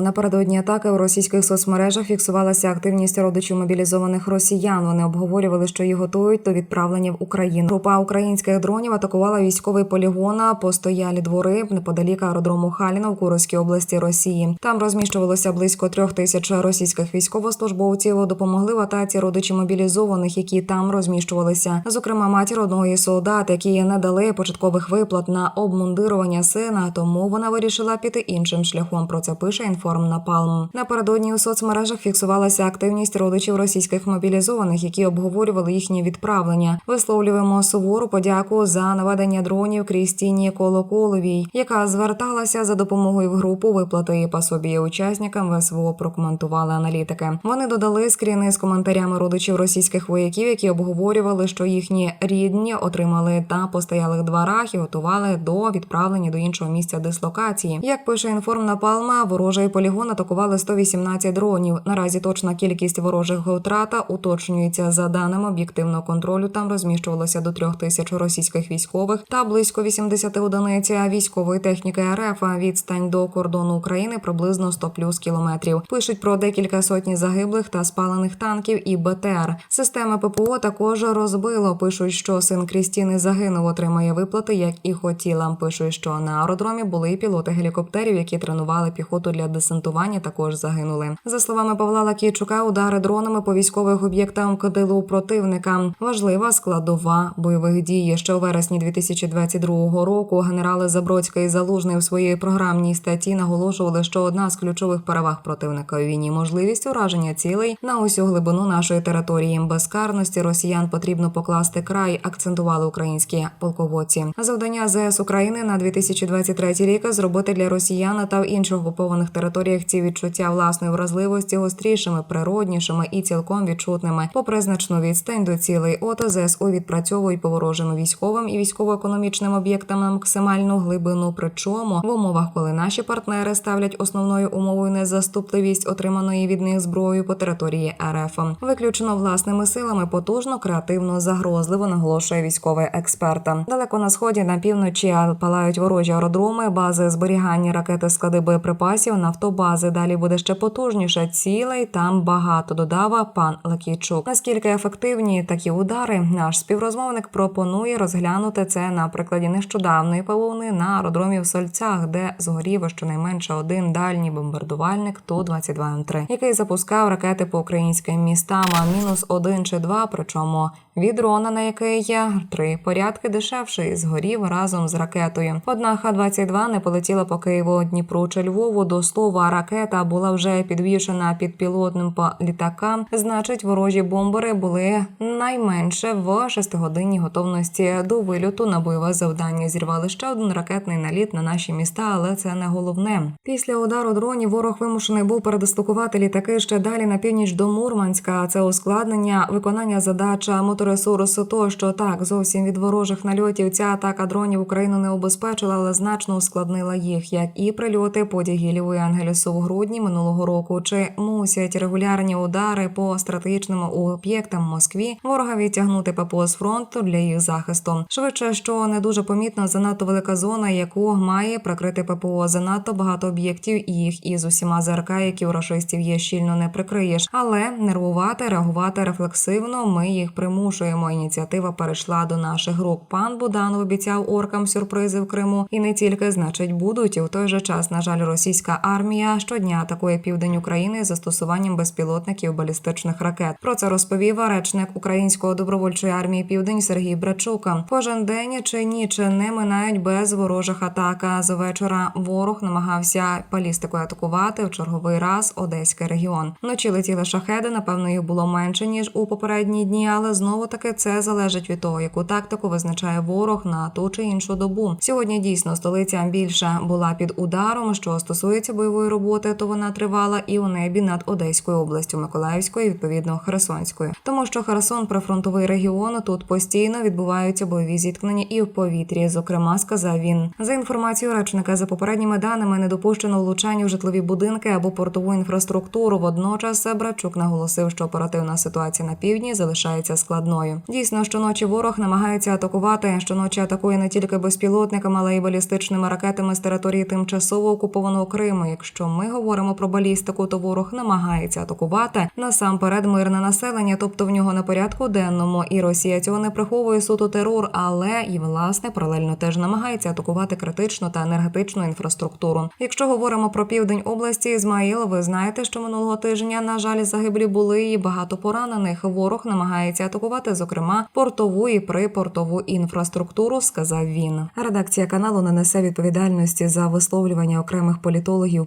Напередодні атаки у російських соцмережах фіксувалася активність родичів мобілізованих росіян. Вони обговорювали, що їх готують до відправлення в Україну. Група українських дронів атакувала військовий полігон постоялі двори неподалік аеродрому Халіна в Курській області Росії. Там розміщувалося близько трьох тисяч російських військовослужбовців. Допомогли в атаці родичі мобілізованих, які там розміщувалися. Зокрема, матір одного із солдат, які не дали початкових виплат на обмундирування сина. Тому вона вирішила піти іншим шляхом. Про це пише інформ Напалм. Напередодні у соцмережах фіксувалася активність родичів російських мобілізованих, які обговорювали їхнє відправлення. Висловлюємо сувору подяку за наведення дронів Крістіні Колоколовій, яка зверталася за допомогою в групу виплати пособі учасникам ВСВО. Прокоментували аналітики. Вони додали скріни з коментарями родичів російських вояків, які обговорювали, що їхні рідні отримали на постоялих дворах і готували до відправлення до іншого місця дислокації. Як пише інформ Напалма, ворожий полігон атакували 118 дронів. Наразі точна кількість ворожих втрата уточнюється за даними об'єктивного контролю. Там розміщувалося до трьох тисяч російських військових та близько 80 одиниць військової техніки РФ. Відстань до кордону України приблизно 100 плюс кілометрів. Пишуть про декілька сотні загиблих та спалених танків і БТР. Системи ППО також розбило. Пишуть, що син Крістіни загинув, отримає виплати, як і хотіла. Пишуть, що на аеродромі були пілоти гелікоптерів, які тренували піхоту для десантування. Також загинули. За словами Павла Лакійчука, удари дронами по військових об'єктам кадилу противника. Важлива складова бойових дій. Ще у вересні 2022 року генерали Забродська і Залужний у своїй програмній статті наголошували, що одна з ключових переваг противника у війні можливість ураження цілей на усю глибину нашої території. Безкарності росіян потрібно покласти край, акцентували українські полководці. Завдання ЗС України на 2023 рік зробити для росіян та інших окупованих територіях ці відчуття власної вразливості гострішими, природнішими і цілком відчутними. Попри значну відстань до цілей ОТО ЗСУ відпрацьовують по ворожим військовим і військово-економічним об'єктам на максимальну глибину. Причому в умовах, коли наші партнери ставлять основною умовою незаступливість отриманої від них зброю по території РФ, виключно власними силами, потужно, креативно, загрозливо наголошує військовий експерт. Далеко на сході на півночі палають ворожі аеродроми, бази зберігання ракети, склади боєприпасів, нафтобази. Далі буде ще потужніше. Цілей там багато. Додав пан Лакійчук. Наскільки ефективні такі удари, наш співрозмовник пропонує розглянути це на прикладі нещодавної павовни на аеродромі в Сольцях, де згорів щонайменше один дальній бомбардувальник ту 22 м 3 який запускав ракети по українським містам. А мінус один чи два. Причому від дрона, на який є три порядки дешевший, згорів разом з ракетою. Одна Х-22 не полетіла по Києву, Дніпру чи Львову. До слова, ракета була вже підвішена під пілотним літакам. Значить, ворожі бомбери були найменше в шестигодинній готовності до вильоту на бойове завдання. Зірвали ще один ракетний наліт на наші міста, але це не головне. Після удару дронів ворог вимушений був передислокувати літаки ще далі на північ до Мурманська. Це ускладнення виконання задача моторесурсу. То що так зовсім від ворожих нальотів ця атака дронів Україну не обезпечила, але значно ускладнила їх, як і прильоти по Дягілєву і Ангелісу в грудні минулого року. Чи мусять регулярні удари по стратегічним об'єктам Москві ворога відтягнути ППО з фронту для їх захисту? Швидше, що не дуже помітно, занадто велика зона, яку має прикрити ППО. Занадто багато об'єктів і їх із усіма ЗРК, які у рашистів є щільно не прикриєш, але нервувати, реагувати рефлексивно. Ми їх примушуємо. Ініціатива перейшла до наших рук. Пан Буданов обіцяв оркам сюрпризи в Криму, і не тільки значить будуть. І в той же час, на жаль, російська армія щодня атакує південь України застосуванням безпілотників балістичних ракет. Про це розповів речник української добровольчої армії Південь Сергій Брачука. Кожен день чи ніч не минають без ворожих атак. З вечора ворог намагався балістикою атакувати в черговий раз Одеський регіон. Вночі летіли шахеди. Напевно, їх було менше ніж у попередні дні, але знову таки це залежить від того, яку тактику визначає ворог на ту чи іншу добу. Сьогодні дійсно столиця більше була під ударом. Що стосується бойової роботи, то вона тривала і у небі над Одеською областю, Миколаївською, і, відповідно Херсонською, тому що Херсон прифронтовий регіон. Тут постійно відбуваються бойові зіткнення і в повітрі. Зокрема, сказав він за інформацією речника за попередніми даними не допущено влучання в житлові будинки або портову інфраструктуру. Водночас Брачук наголосив, що оперативна ситуація на півдні залишається складною. Дійсно, щоночі ворог намагається атакувати. Щоночі атакує не тільки безпілотниками, але й балістичними ракетами з території тимчасово окупованого Криму. Якщо ми говоримо про балістику, то ворог намагається атакувати насамперед мирне населення, тобто в нього на порядку денному, і Росія цього не приховує суто терор, але і власне паралельно теж намагається атакувати критичну та енергетичну інфраструктуру. Якщо говоримо про південь області Ізмаїл, ви знаєте, що минулого тижня на жаль загиблі були і багато поранених. Ворог намагається атакувати, зокрема, портову і припортову інфраструктуру, сказав він. Редакція каналу не несе відповідальності за висловлювання окремих політологів,